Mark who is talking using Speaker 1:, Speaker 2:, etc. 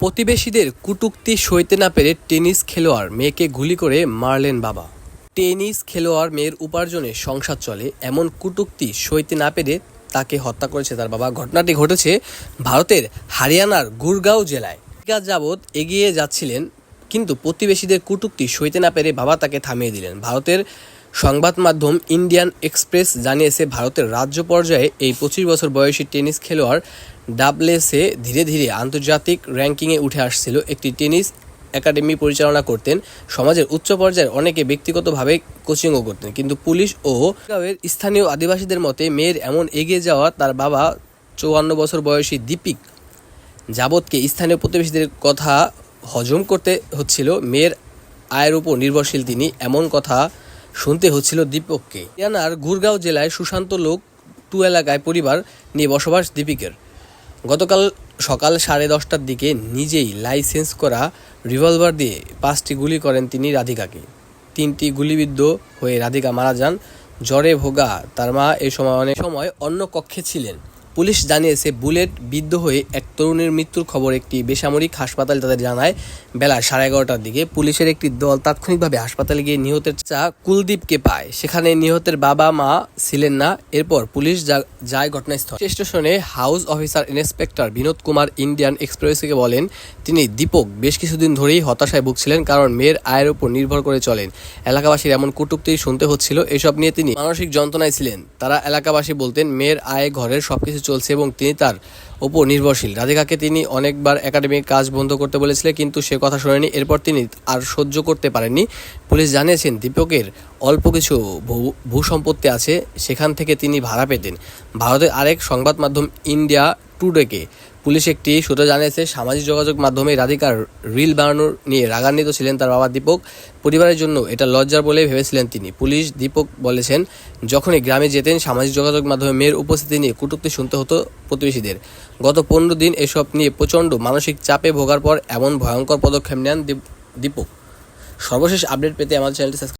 Speaker 1: প্রতিবেশীদের কুটুক্তি সইতে না পেরে টেনিস খেলোয়াড় মেয়েকে গুলি করে মারলেন বাবা। টেনিস খেলোয়াড় মেয়ের উপার্জনে সংসার চলে, এমন কুটুক্তি সইতে না পেরে তাকে হত্যা করেছে তার বাবা। ঘটনাটি ঘটেছে ভারতের হারিয়ানার গুরগাঁও জেলায়। যাবৎ এগিয়ে যাচ্ছিলেন, কিন্তু প্রতিবেশীদের কুটুক্তি সইতে না পেরে বাবা তাকে থামিয়ে দিলেন। ভারতের সংবাদ মাধ্যম ইন্ডিয়ান এক্সপ্রেস জানিয়েছে, ভারতের রাজ্য পর্যায়ে এই পঁচিশ বছর বয়সী টেনিস খেলোয়াড় ডাবলেসে ধীরে ধীরে আন্তর্জাতিক র্যাঙ্কিংয়ে উঠে আসছিল। একটি টেনিস একাডেমি পরিচালনা করতেন, সমাজের উচ্চ পর্যায়ের অনেকে ব্যক্তিগতভাবে কোচিংও করতেন। কিন্তু পুলিশ ও গাঁওয়ের স্থানীয় আদিবাসীদের মতে, মেয়ের এমন এগিয়ে যাওয়া তার বাবা চৌয়ান্ন বছর বয়সী দীপিক যাবতকে স্থানীয় প্রতিবেশীদের কথা হজম করতে হচ্ছিল। মেয়ের আয়ের উপর নির্ভরশীল তিনি। এমন কথা শুনতে হচ্ছিল দীপককে। হরিয়ানার গুরগাঁও জেলায় সুশান্ত লোক টু এলাকায় পরিবার নিয়ে বসবাস দীপিকের। গতকাল সকাল সাড়ে দশটার দিকে নিজেই লাইসেন্স করা রিভলভার দিয়ে পাঁচটি গুলি করেন তিনি রাধিকাকে। তিনটি গুলিবিদ্ধ হয়ে রাধিকা মারা যান। জ্বরে ভোগা তার মা এ সময় অনেক সময় অন্য কক্ষে ছিলেন। পুলিশ জানিয়েছে, বুলেট বিদ্ধ হয়ে এক তরুণীর মৃত্যুর খবর একটি বেসামরিক হাসপাতাল তাদের জানায়। বেলা সাড়ে এগারোটার দিকে পুলিশের একটি দল তাৎক্ষণিকভাবে হাসপাতালে গিয়ে নিহতের চা কুলদীপকে পায়। সেখানে নিহতের বাবা মা ছিলেন না। এরপর পুলিশ যায় ঘটনাস্থল। স্টেশনে house officer inspector Binod Kumar Indian এক্সপ্রেসকে বলেন, তিনি দীপক বেশ কিছুদিন ধরেই হতাশায় ভুগছিলেন কারণ মেয়ের আয়ের উপর নির্ভর করে চলেন। এলাকাবাসীর এমন কটূক্তি শুনতে হচ্ছিল। এসব নিয়ে তিনি মানসিক যন্ত্রণায় ছিলেন। তারা এলাকাবাসী বলতেন, মেয়ের আয় ঘরের সবকিছু চলছে এবং তিনি তার ওপর নির্ভরশীল। রাধিকাকে তিনি অনেকবার একাডেমির কাজ বন্ধ করতে বলেছিলেন, কিন্তু সে কথা শোনেনি। এরপর তিনি আর সহ্য করতে পারেননি। পুলিশ জানিয়েছেন, দীপকের অল্প কিছু ভূ- ভূসম্পত্তি আছে, সেখান থেকে তিনি ভাড়া পেতেন। ভারতের আরেক সংবাদ মাধ্যম ইন্ডিয়া টুডেকে পুলিশ একটি সূত্র জানিয়েছে, সামাজিক যোগাযোগ মাধ্যমে রাধিকার রিল বানানো নিয়ে রাগান্বিত ছিলেন তার বাবা দীপক। পরিবারের জন্য এটা লজ্জার বলে ভেবেছিলেন তিনি। পুলিশ দীপক বলেছেন, যখনই গ্রামে যেতেন, সামাজিক যোগাযোগ মাধ্যমে মেয়ের উপস্থিতি নিয়ে কটূক্তি শুনতে হতো প্রতিবেশীদের। গত পনেরো দিন এসব নিয়ে প্রচণ্ড মানসিক চাপে ভোগার পর এমন ভয়ঙ্কর পদক্ষেপ নেন দীপ- দীপক। সর্বশেষ আপডেট পেতে আমাদের চ্যানেলটি